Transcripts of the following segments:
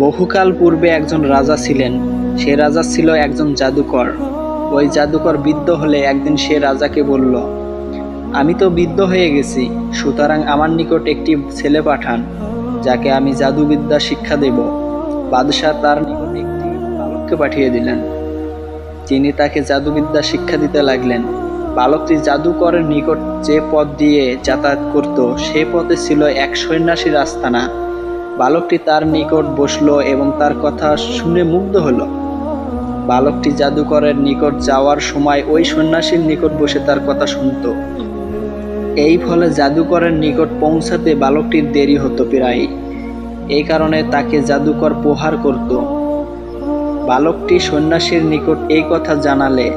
বহুকাল পূর্বে একজন রাজা ছিলেন। সে রাজা ছিল একজন জাদুকর। ওই জাদুকর বৃদ্ধ হলে একদিন সে রাজাকে বলল, আমি তো বৃদ্ধ হয়ে গেছি, সুতরাং আমার নিকট একটি ছেলে পাঠান, যাকে আমি জাদুবিদ্যা শিক্ষা দেব। বাদশাহ তার নিকট একটি বালককে পাঠিয়ে দিলেন। তিনি তাকে জাদুবিদ্যা শিক্ষা দিতে লাগলেন। বালকটি জাদুকরের নিকট যে পথ দিয়ে যাতায়াত করত, সে পথে ছিল এক সন্ন্যাসীর আস্তানা। বালকটি তার নিকট বসল এবং তার কথা শুনে মুগ্ধ হলো। বালকটি জাদুকরের নিকট যাওয়ার সময় ওই সন্ন্যাসীর নিকট বসে তার কথা শুনতো। এই ফলে জাদুকরের নিকট পৌঁছাতে বালকটির দেরি হতো প্রায় এই কারণে তাকে জাদুকর প্রহার করত। বালকটি সন্ন্যাসীর নিকট এই কথা জানালে,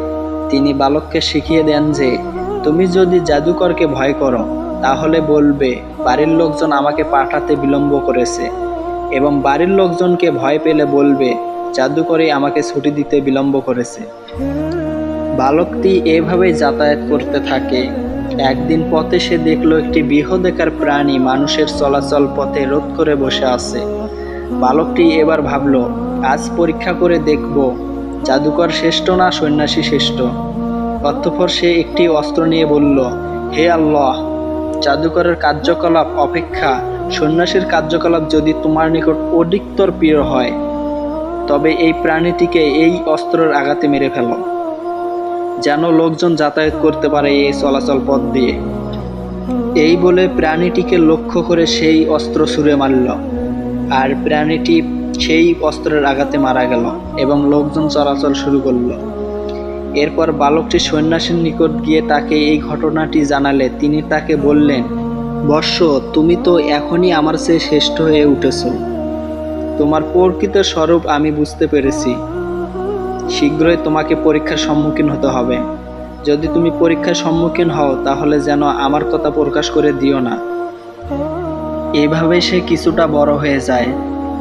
তিনি বালককে শিখিয়ে দেন যে, তুমি যদি জাদুকরকে ভয় করো তাহলে বলবে, বাড়ির লোকজন আমাকে পাঠাতে বিলম্ব করেছে। এবং বাড়ির লোকজনকে ভয় পেলে বলবে, জাদুকরই আমাকে ছুটি দিতে বিলম্ব করেছে। বালকটি এভাবেই যাতায়াত করতে থাকে। একদিন পথে সে দেখল একটি বৃহদেকার প্রাণী মানুষের চলাচল পথে রোধ করে বসে আছে। বালকটি এবার ভাবল, আজ পরীক্ষা করে দেখব। জাদুকর শ্রেষ্ঠ না সন্ন্যাসী শ্রেষ্ঠ? অতঃপর সে একটি অস্ত্র নিয়ে বলল, হে আল্লাহ জাদুকরের কার্যকলাপ অপেক্ষা সন্ন্যাসীর কার্যকলাপ যদি তোমার নিকট অধিকতর প্রিয় হয়, তবে এই প্রাণীটিকে এই অস্ত্রের আঘাতে মেরে ফেল, যেন লোকজন যাতায়াত করতে পারে এই চলাচল পথ দিয়ে। এই বলে প্রাণীটিকে লক্ষ্য করে সেই অস্ত্র ছুঁড়ে মারল, আর প্রাণীটি সেই অস্ত্রের আঘাতে মারা গেল এবং লোকজন চলাচল শুরু করল। এরপর বালকটি সন্ন্যাসীর নিকট গিয়ে তাকে এই ঘটনাটি জানালে। তিনি তাকে বললেন বর্ষ তুমি তো এখনই আমার চেয়ে শ্রেষ্ঠ হয়ে উঠেছ। তোমার প্রকৃত স্বরূপ আমি বুঝতে পেরেছি। শীঘ্রই তোমাকে পরীক্ষার সম্মুখীন হতে হবে। যদি তুমি পরীক্ষার সম্মুখীন হও, তাহলে যেন আমার কথা প্রকাশ করে দিও না। এভাবে সে কিছুটা বড় হয়ে যায়।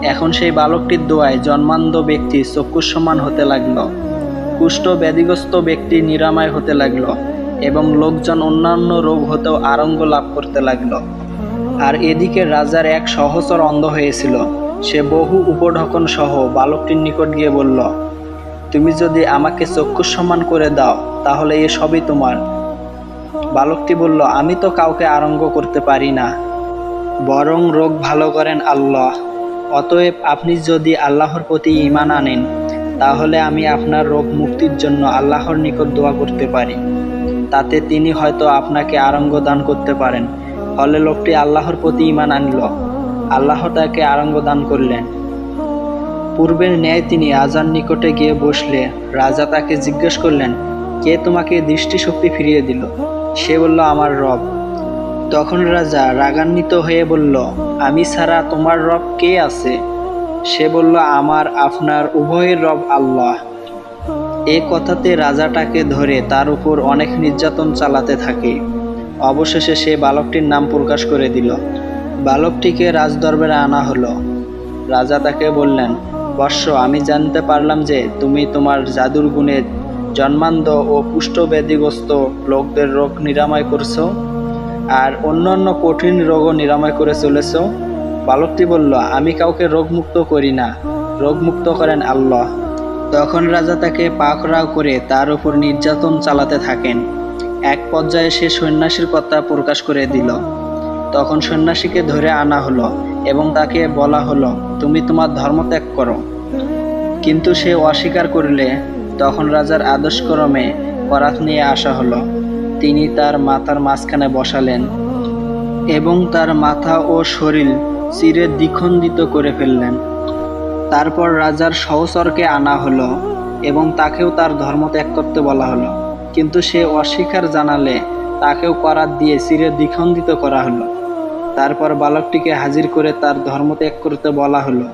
এখন সেই বালকটির দোয়ায় জন্মান্ধ ব্যক্তি চক্ষুসমান হতে লাগল। কুষ্ঠ ব্যাধিগ্রস্ত ব্যক্তি নিরাময় হতে লাগল এবং লোকজন অন্যান্য রোগ হতেও আরোগ্য লাভ করতে লাগল। আর এদিকে রাজার এক সহচর অন্ধ হয়েছিল। সে বহু উপঢকন সহ বালকটির নিকট গিয়ে বলল, তুমি যদি আমাকে চক্ষু সম্মান করে দাও, তাহলে এ সবই তোমার। বালকটি বলল, আমি তো কাউকে আরঙ্গ করতে পারি না। বরং রোগ ভালো করেন আল্লাহ। অতএব আপনি যদি আল্লাহর প্রতি ইমান আনেন তাহলে আমি আপনার রোগ মুক্তির জন্য আল্লাহর নিকট দোয়া করতে পারি। তাতে তিনি হয়তো আপনাকে আরঙ্গ দান করতে পারেন। ফলে লোকটি আল্লাহর প্রতি ইমান আনল। আল্লাহ তাকে আরঙ্গ দান করলেন। পূর্বের ন্যায় তিনি আজার নিকটে গিয়ে বসলে রাজা তাকে জিজ্ঞেস করলেন, কে তোমাকে দৃষ্টিশক্তি ফিরিয়ে দিল? সে বলল, আমার রব। তখন রাজা রাগান্বিত হয়ে বলল, আমি ছাড়া তোমার রব কে আছে? সে বলল, আমার, আপনার উভয়ের রব আল্লাহ। এ কথাতে রাজাটাকে ধরে তার উপর অনেক নির্যাতন চালাতে থাকে। অবশেষে সে বালকটির নাম প্রকাশ করে দিল। বালকটিকে রাজদরবারে আনা হলো। রাজা তাকে বললেন বর্ষ আমি জানতে পারলাম যে তুমি তোমার জাদুর গুণে জন্মান্ধ ও পুষ্ট ব্যাধিগ্রস্ত লোকদের রোগ নিরাময় করছ, আর অন্যান্য কঠিন রোগও নিরাময় করে চলেছ। বালকটি বলল, আমি কাউকে রোগমুক্ত করি না। রোগমুক্ত করেন আল্লাহ। তখন রাজা তাকে পাকড়াও করে তার উপর নির্যাতন চালাতে থাকেন। এক পর্যায়ে সে সন্ন্যাসীর কথা প্রকাশ করে দিল। তখন সন্ন্যাসীকে ধরে আনা হলো এবং তাকে বলা হলো, তুমি তোমার ধর্ম ত্যাগ করো। কিন্তু সে অস্বীকার করলে। তখন রাজার আদর্শক্রমে করাত নিয়ে আসা হলো। তিনি তার মাথার মাঝখানে বসালেন এবং তার মাথা ও শরীর চিরে দ্বিখণ্ডিত করে ফেললেন। তারপর রাজার সহচরকে আনা হলো এবং তাকেও তার ধর্ম ত্যাগ করতে বলা হলো। কিন্তু সে অস্বীকার জানালে তাকেও করাত দিয়ে চিরে দ্বিখণ্ডিত করা হলো। তারপর বালকটিকে হাজির করে তার ধর্ম ত্যাগ করতে বলা হলো।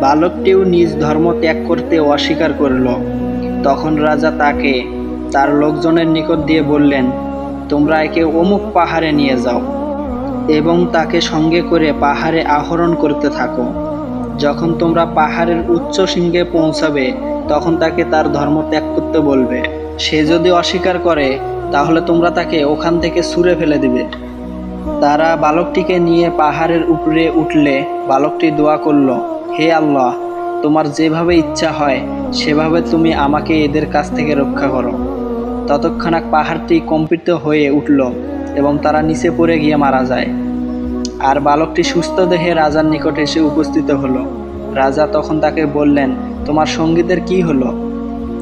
বালকটিও নিজ ধর্ম ত্যাগ করতে অস্বীকার করল। তখন রাজা তাকে তার লোকজনের নিকট দিয়ে বললেন, তোমরা একে অমুক পাহাড়ে নিয়ে যাও। এবং তাকে সঙ্গে করে পাহাড়ে আহরণ করতে থাকো। যখন তোমরা পাহাড়ের উচ্চ শৃঙ্গে পৌঁছাবে, তখন তাকে তার ধর্ম ত্যাগ করতে বলবে। সে যদি অস্বীকার করে, তাহলে তোমরা তাকে ওখান থেকে ছুঁড়ে ফেলে দিবে। তারা বালকটিকে নিয়ে পাহাড়ের উপরে উঠলে বালকটি দোয়া করল, হে আল্লাহ, তোমার যেভাবে ইচ্ছা হয়, সেভাবে তুমি আমাকে এদের কাছ থেকে রক্ষা করো। ততক্ষণাৎ পাহাড়টি কম্পিত হয়ে উঠল। এবং তারা নিচে পড়ে গিয়ে মারা যায়। আর বালকটি সুস্থ দেহে রাজার নিকট এসে উপস্থিত হলো। রাজা তখন তাকে বললেন, তোমার সঙ্গীতের কি হলো?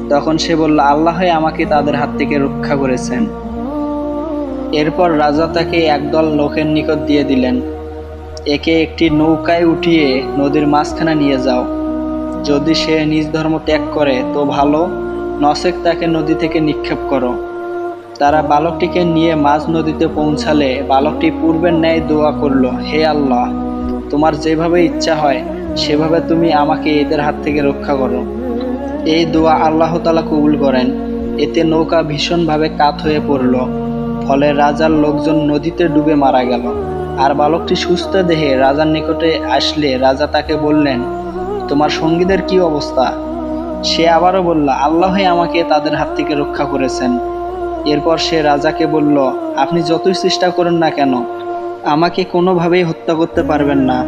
তখন সে বলল, আল্লাহই আমাকে তাদের হাত থেকে রক্ষা করেছেন। এরপর রাজা তাকে একদল লোকের নিকট দিয়ে দিলেন, একে একটি নৌকায় উঠিয়ে নদীর মাঝখানে নিয়ে যাও। যদি সে নিজ ধর্ম ত্যাগ করে, তো ভালো নসেক তাকে নদী থেকে নিক্ষেপ করো। তারা বালকটিকে নিয়ে মাঝ নদীতে পৌঁছালে বালকটি পূর্বের ন্যায় দোয়া করল, হে আল্লাহ, তোমার যেভাবে ইচ্ছা হয়, সেভাবে তুমি আমাকে এদের হাত থেকে রক্ষা করো। এই দোয়া আল্লাহ তালা কবুল করেন। এতে নৌকা ভীষণভাবে কাত হয়ে পড়ল। ফলে রাজার লোকজন নদীতে ডুবে মারা গেল। আর বালকটি সুস্থ দেহে রাজার নিকটে আসলে রাজা তাকে বললেন, তোমার সঙ্গীদের কি অবস্থা? সে আবারও বলল, আল্লাহই আমাকে তাদের হাত থেকে রক্ষা করেছেন। এরপর সে রাজাকে বলল, আপনি যতই চেষ্টা করেন না কেন, আমাকে কোনোভাবেই হত্যা করতে পারবেন না।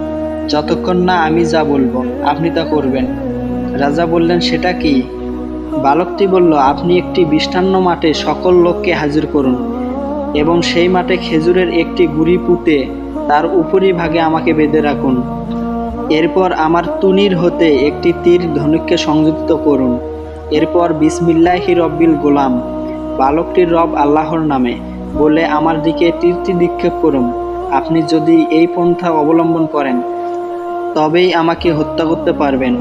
যতক্ষণ না আমি যা বলব, আপনি তা করবেন। রাজা বললেন, সেটা কি? বালকটি বলল, আপনি একটি বিষ্টান্ন মাঠে সকল লোককে হাজির করুন এবং সেই মাঠে খেজুরের একটি গুড়ি পুঁতে তার উপরি ভাগে আমাকে বেঁধে রাখুন। এরপর আমার তুনির হতে একটি তীর ধনুককে সংযুক্ত করুন। এরপর বিসমিল্লাহি রব্বিল গোলাম বালকটির রব আল্লাহর নামে বলে আমার দিকে তীরটি নিক্ষেপ করুন। আপনি যদি এই পন্থা অবলম্বন করেন, তবেই আমাকে হত্যা করতে পারবেন।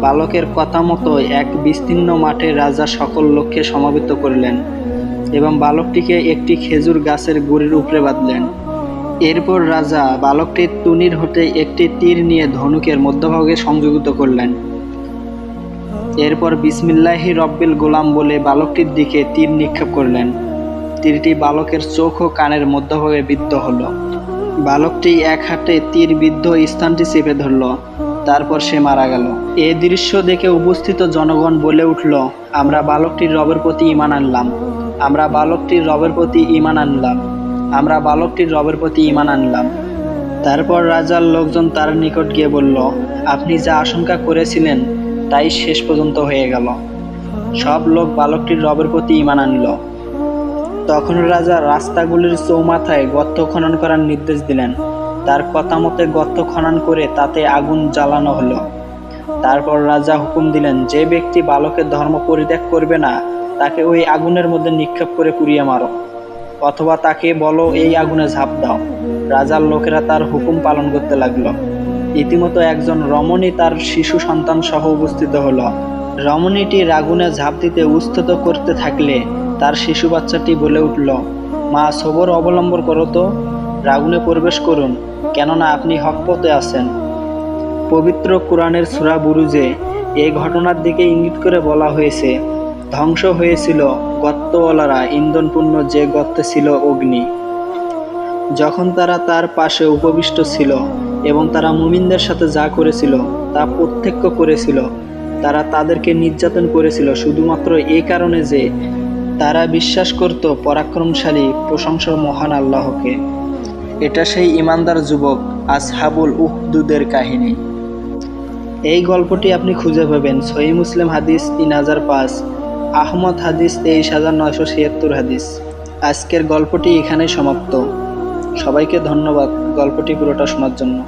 বালকের কথা মতো এক বিস্তীর্ণ মাঠে রাজা সকল লোককে সমাবেত করলেন এবং বালকটিকে একটি খেজুর গাছের গুড়ির উপরে বাঁধলেন। এরপর রাজা বালকটির তুনির হতে একটি তীর নিয়ে ধনুকের মধ্যভাগে সংযোজিত করলেন। এরপর বিসমিল্লাহি রব্বিল গোলাম বলে বালকটির দিকে তীর নিক্ষেপ করলেন। তীরটি বালকের চোখ ও কানের মধ্যভাগে বিদ্ধ হলো। বালকটি এক হাতে তীর বিদ্ধ স্থানটি চেপে ধরল। তারপর সে মারা গেল। এ দৃশ্য দেখে উপস্থিত জনগণ বলে উঠল, আমরা বালকটির রবের প্রতি ইমান আনলাম। আমরা বালকটির রবের প্রতি ইমান আনলাম। আমরা বালকটির রবের প্রতি ইমান আনলাম। তারপর রাজার লোকজন তার নিকট গিয়ে বলল, আপনি যা আশঙ্কা করেছিলেন তাই শেষ পর্যন্ত হয়ে গেল। সব লোক বালকটির রবের প্রতি ইমান আনল। তখন রাজা রাস্তাগুলির চৌমাথায় গর্ত খনন করার নির্দেশ দিলেন। তার কথা মতে গর্ত খনন করে তাতে আগুন জ্বালানো হলো। তারপর রাজা হুকুম দিলেন, যে ব্যক্তি বালকের ধর্ম পরিত্যাগ করবে না, তাকে ওই আগুনের মধ্যে নিক্ষেপ করে পুড়িয়ে মারো। অথবা তাকে বলো, এই আগুনে ঝাঁপ দাও। রাজার লোকেরা তার হুকুম পালন করতে লাগল। ইতিমতো একজন রমণী তার শিশু সন্তান সহ উপস্থিত হলো। রমণীটি রাগুনে ঝাঁপ দিতে উস্থত করতে থাকলে তার শিশু বাচ্চাটি বলে উঠল, মা, সবর অবলম্বন করো তো। রাগুনে প্রবেশ করুন, কেননা আপনি হক পথে আছেন। পবিত্র কোরআনের সুরা বুরুজে এই ঘটনার দিকে ইঙ্গিত করে বলা হয়েছে, ধ্বংস হয়েছিল গর্তওয়ালারা ইন্ধনপূর্ণ যে গর্তে ছিল অগ্নি। যখন তারা তার পাশে উপবিষ্ট ছিল এবং তারা মুমিনদের সাথে যা করেছিল তা প্রত্যক্ষ করেছিল। তারা তাদেরকে নির্যাতন করেছিল শুধুমাত্র এই কারণে যে তারা বিশ্বাস করত পরাক্রমশালী, প্রশংসা মহান আল্লাহকে। এটা সেই ইমানদার যুবক আসহাবুল উহদুদের কাহিনী। এই গল্পটি আপনি খুঁজে পাবেন সহি মুসলিম হাদিস তিন হাজার পাঁচ, আহমদ হাদিস তেইশ হাজার নয়শো ছিয়াত্তর হাদিস। আজকের গল্পটি এখানে সমাপ্ত। সবাইকে ধন্যবাদ গল্পটি পুরোটা শোনার জন্য।